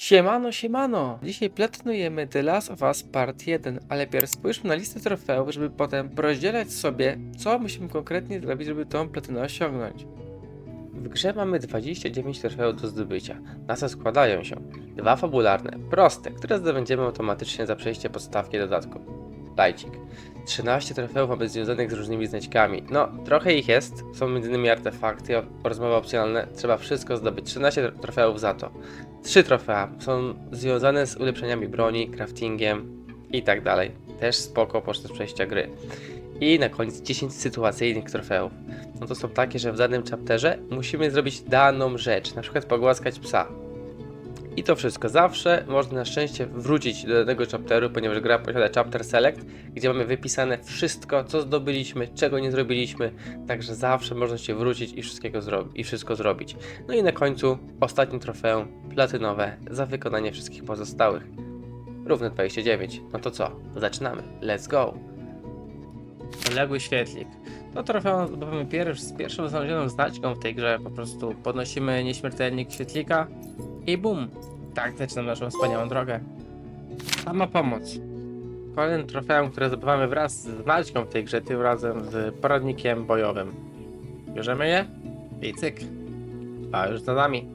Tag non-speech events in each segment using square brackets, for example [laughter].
Siemano, siemano! Dzisiaj platynujemy The Last of Us Part 1, ale pierw spójrzmy na listę trofeów, żeby potem porozdzielać sobie, co musimy konkretnie zrobić, żeby tą platynę osiągnąć. W grze mamy 29 trofeów do zdobycia, na co składają się dwa fabularne, proste, które zdobędziemy automatycznie za przejście podstawki dodatku. Lajcik. 13 trofeów mamy związanych z różnymi znaczkami. No, trochę ich jest, są m.in. artefakty oraz mowy opcjonalne, trzeba wszystko zdobyć. 13 trofeów za to. Trzy trofea są związane z ulepszeniami broni, craftingiem i tak dalej. Też spoko podczas przejścia gry. I na koniec 10 sytuacyjnych trofeów. No to są takie, że w danym chapterze musimy zrobić daną rzecz, na przykład pogłaskać psa. I to wszystko. Zawsze można na szczęście wrócić do danego chapteru, ponieważ gra posiada chapter select, gdzie mamy wypisane wszystko, co zdobyliśmy, czego nie zrobiliśmy. Także zawsze można się wrócić i, wszystkiego i wszystko zrobić. No i na końcu ostatnie trofeum platynowe za wykonanie wszystkich pozostałych. Równe 29. No to co? Zaczynamy. Let's go! Poległy świetlik. To trofeum zdobywamy pierwszy, z pierwszą znalezioną znaczką w tej grze. Po prostu podnosimy nieśmiertelnik świetlika i bum! Tak zaczynamy naszą wspaniałą drogę. Sama pomoc. Kolejnym trofeum, które zdobywamy wraz z znaczką w tej grze, tym razem z poradnikiem bojowym. Bierzemy je i cyk. A już za nami.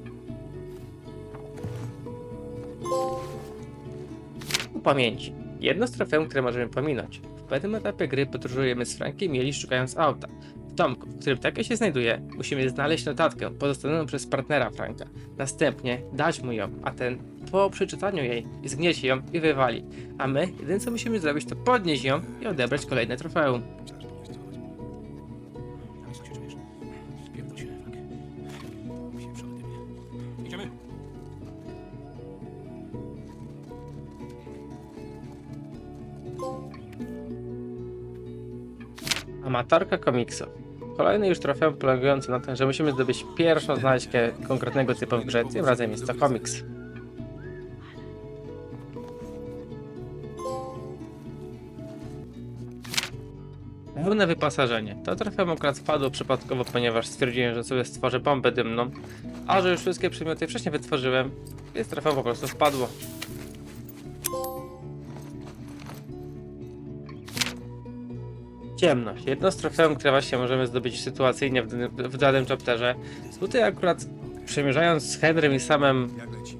U pamięci. Jedno z trofeum, które możemy pominąć. W pewnym etapie gry podróżujemy z Frankiem Mieli szukając auta. W domku, w którym takie się znajduje, musimy znaleźć notatkę pozostawioną przez partnera Franka. Następnie dać mu ją, a ten po przeczytaniu jej zgniecie ją i wywali. A my, jedyne co musimy zrobić to podnieść ją i odebrać kolejne trofeum. Amatorka komiksów. Kolejny już trofeum polegający na tym, że musimy zdobyć pierwszą znaczkę konkretnego typu w grze, tym razem jest to komiks. Pełne wyposażenie. To trofeum akurat wpadło przypadkowo, ponieważ stwierdziłem, że sobie stworzę bombę dymną, a że już wszystkie przedmioty wcześniej wytworzyłem, więc trofeum po prostu wpadło. Ciemność. Jedno z trofeum, które właśnie możemy zdobyć sytuacyjnie w, danym- w danym chapterze. Tutaj akurat przemierzając z Henrym i samym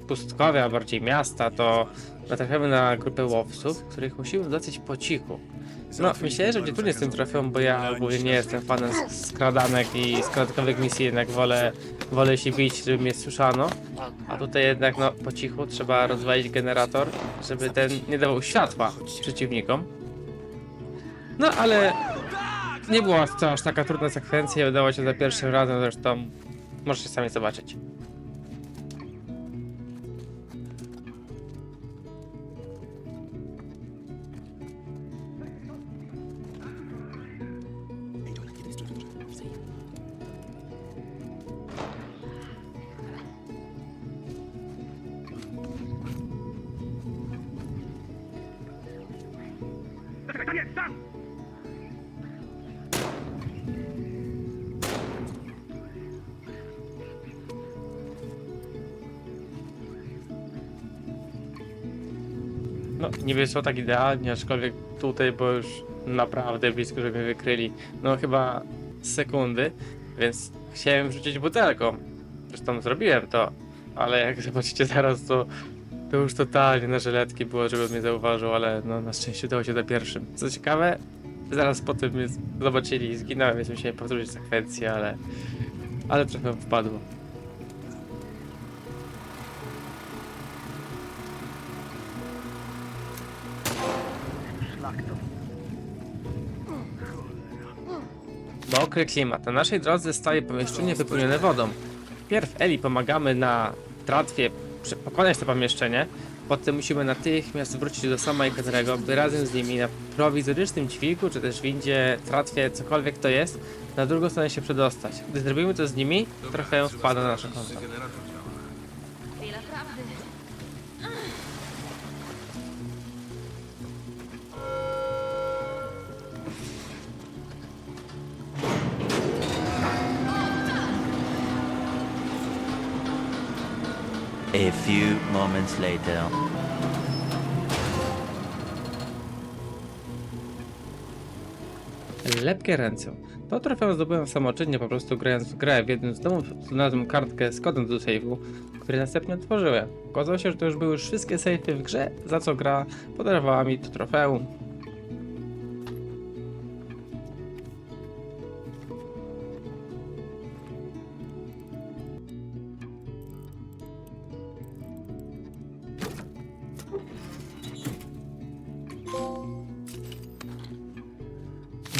pustkowia, a bardziej miasta, to natrafiamy na grupę łowców, których musimy dosyć po cichu. No, myślę, że będzie trudniej z tym trofeum, bo ja ogólnie nie jestem fanem sk- skradanek i skradkowych misji, jednak wolę, wolę się bić, żeby mnie słyszano. A tutaj jednak, no, po cichu trzeba rozwalić generator, żeby ten nie dawał światła przeciwnikom. No, ale nie była to aż taka trudna sekwencja i udało się za pierwszym razem, zresztą możecie sami zobaczyć. No, nie wyszło tak idealnie, aczkolwiek tutaj, bo już naprawdę blisko, żeby mnie wykryli. No, chyba sekundy, więc chciałem rzucić butelką. Zresztą zrobiłem to, ale jak zobaczycie zaraz, to, to już totalnie na żyletki było, żeby mnie zauważył, ale no, na szczęście udało się za pierwszym. Co ciekawe, zaraz po tym mnie zobaczyli i zginąłem, więc musiałem powtórzyć sekwencję, ale, ale trochę wpadło. Mokry klimat. Na naszej drodze staje pomieszczenie wypełnione wodą. Pierw Eli pomagamy na tratwie pokonać to pomieszczenie, potem musimy natychmiast wrócić do sama i Henry'ego, by razem z nimi na prowizorycznym dźwigu, czy też windzie, tratwie, cokolwiek to jest, na drugą stronę się przedostać. Gdy zrobimy to z nimi, trochę wpada na nasze konto. Chwila prawdy. A few moments later. Lepkie ręce. To trofeum zdobyłem samoczynnie, po prostu grając w grę. W jednym z domów znalazłem kartkę z kodem do sejfu, który następnie otworzyłem. Okazało się, że to już były już wszystkie sejfy w grze, za co gra podarowała mi to trofeum.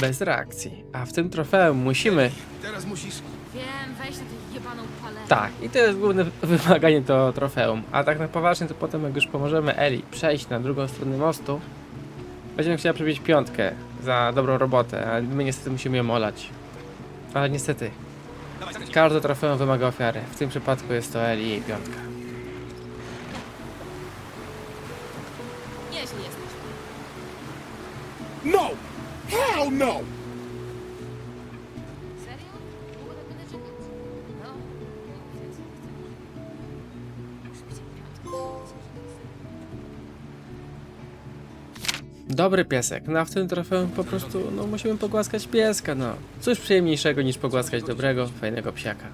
Bez reakcji. A w tym trofeum musimy Teraz musisz. Wiem, weź na tę jebaną paletę. Tak, i to jest główne [laughs] wymaganie to trofeum. A tak na poważnie, to potem jak już pomożemy Eli przejść na drugą stronę mostu, będziemy chciała przybić piątkę za dobrą robotę, a my niestety musimy ją olać. Ale niestety, każde trofeum wymaga ofiary. W tym przypadku jest to Eli i jej piątka. Jeśli jesteś. No! No! Serio? Długo tak będę czekać? No. Muszę być. Dobry piesek, no a w tym trofeum po prostu, no musimy pogłaskać pieska, no. Cóż przyjemniejszego niż pogłaskać dobrego, fajnego psiaka.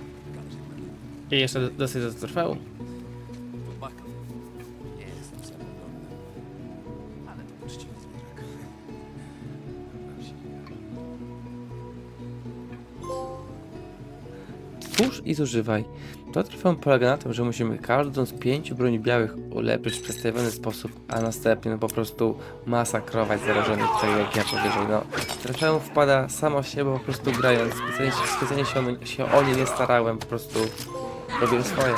I jeszcze do- dosyć do trofeum. Twórz i zużywaj. To trofeum polega na tym, że musimy każdą z pięciu broni białych ulepszyć w przedstawiony sposób, a następnie no po prostu masakrować zarażonych tak jak ja powyżej. No, trofeum wpada samo z siebie po prostu grając. Specjalnie, specjalnie się, o, się o nie nie starałem, po prostu robię swoje.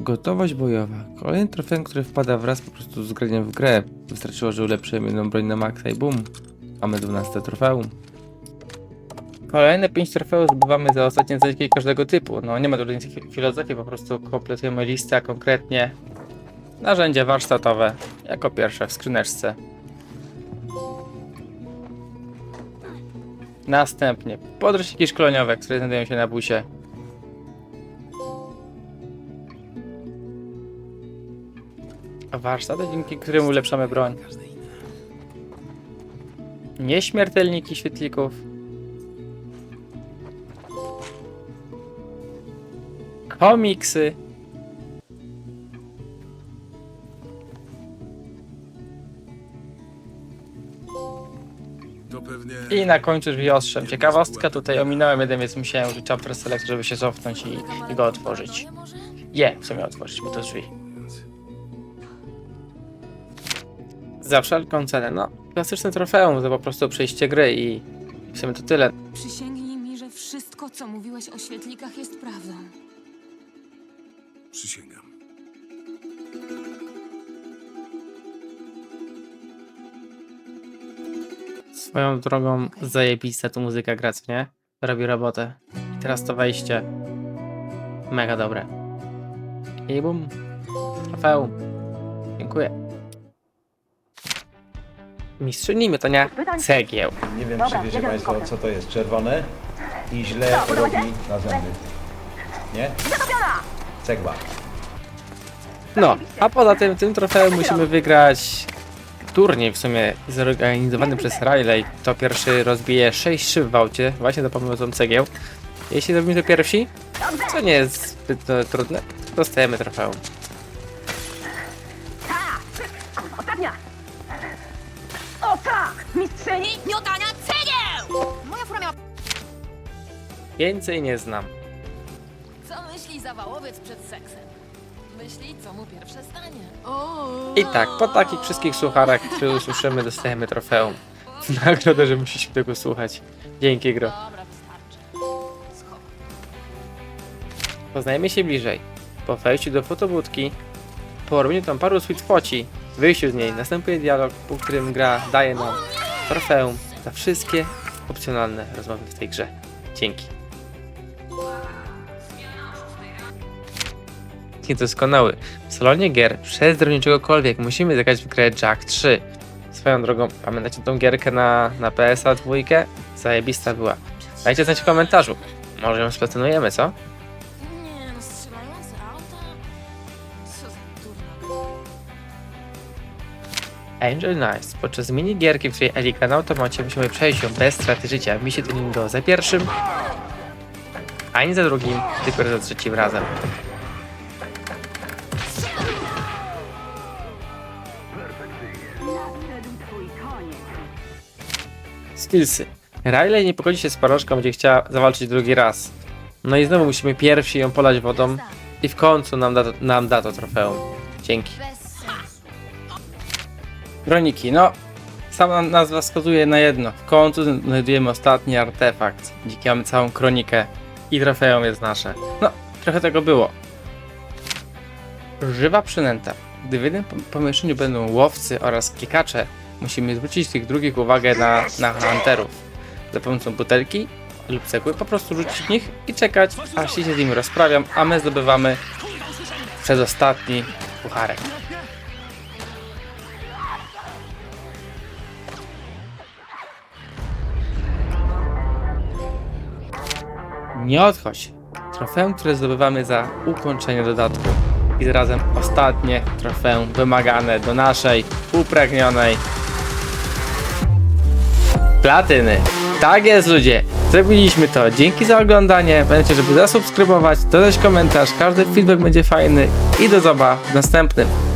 Gotowość bojowa. Kolejny trofeum, który wpada wraz po prostu z graniem w grę. Wystarczyło, że ulepszyłem jedną broń na maksa i boom. Mamy 12 trofeum. Kolejne 5 trofeów zdobywamy za ostatnie zaledwie każdego typu. No nie ma tutaj filozofii, po prostu kompletujemy listę, a konkretnie narzędzie warsztatowe jako pierwsze w skrzyneczce. Następnie podręczniki szkoleniowe, które znajdują się na busie. Warsztaty, dzięki którym ulepszamy broń. Nieśmiertelniki świetlików. Komiksy. To pewnie. I na końcu drzwi ostrzem. Ciekawostka, tutaj ominąłem jeden, więc musiałem użyć chapter select, żeby się cofnąć i, i go otworzyć. Je, w sumie otworzyć, bo to drzwi. Za wszelką cenę, no. Klasyczne trofeum to po prostu przejście gry i w sumie to tyle. Przysięgnij mi, że wszystko, co mówiłeś o świetlikach, jest prawdą. Przysięgam. Swoją drogą zajebista tu muzyka gra, co nie? Robi robotę. I teraz to wejście. Mega dobre. I bum. Trofeum. Dziękuję. Mistrzyni miotania cegieł. Nie wiem, czy wiecie Państwo, co to jest. Czerwone i źle robi na zęby. Nie? Cegła. No, a poza tym, tym trofeum musimy wygrać turniej w sumie zorganizowany przez Riley. To pierwszy rozbije 6 szyb w aucie, właśnie za pomocą cegieł. Jeśli zrobimy to pierwsi, co nie jest zbyt e, trudne, dostajemy trofeum. Ostatnia! Oka! Mistrzyni! Miotania cegieł! Moja fura miała... Więcej nie znam. Co myśli zawałowiec przed seksem? Myśli, co mu pierwsze stanie. I tak, po takich wszystkich sucharach, które usłyszymy, dostajemy trofeum. Nagrodę, że musieliśmy tego słuchać. Dzięki, gro. Dobra, wystarczy. Poznajemy się bliżej. Po wejściu do fotobudki, po robieniu tam paru sweet foci, wyjściu z niej, następuje dialog, po którym gra daje nam trofeum za wszystkie opcjonalne rozmowy w tej grze. Dzięki. jest niedoskonały. W salonie gier, przez drogę czegokolwiek, musimy zagrać w grę Jack 3. Swoją drogą, pamiętacie tą gierkę na, na PSA 2? Zajebista była. Dajcie znać w komentarzu. Może ją splatynujemy, co? Angel Nights. Podczas minigierki, w której Elika na automacie musimy przejść ją bez straty życia. Mi się to nie udało za pierwszym, ani za drugim, tylko za trzecim razem. Skillsy. Riley nie pogodzi się z paróżką, będzie chciała zawalczyć drugi raz. No i znowu musimy pierwsi ją polać wodą i w końcu nam da, nam da to trofeum. Dzięki. Kroniki, no sama nazwa wskazuje na jedno. W końcu znajdujemy ostatni artefakt. Dzięki mamy całą kronikę i trofeum jest nasze. No, trochę tego było. Żywa przynęta. Gdy w jednym pom- pomieszczeniu będą łowcy oraz klikacze, musimy zwrócić tych drugich uwagę na, na hunterów. Za pomocą butelki lub cegły po prostu rzucić w nich i czekać, aż się z nimi rozprawiam, a my zdobywamy przedostatni pucharek. Nie odchodź. Trofeum, które zdobywamy za ukończenie dodatku. I zarazem ostatnie trofeum wymagane do naszej upragnionej platyny. Tak jest ludzie. Zrobiliśmy to. Dzięki za oglądanie. Pamiętajcie, żeby zasubskrybować, dodać komentarz. Każdy feedback będzie fajny. I do zobaczenia w następnym.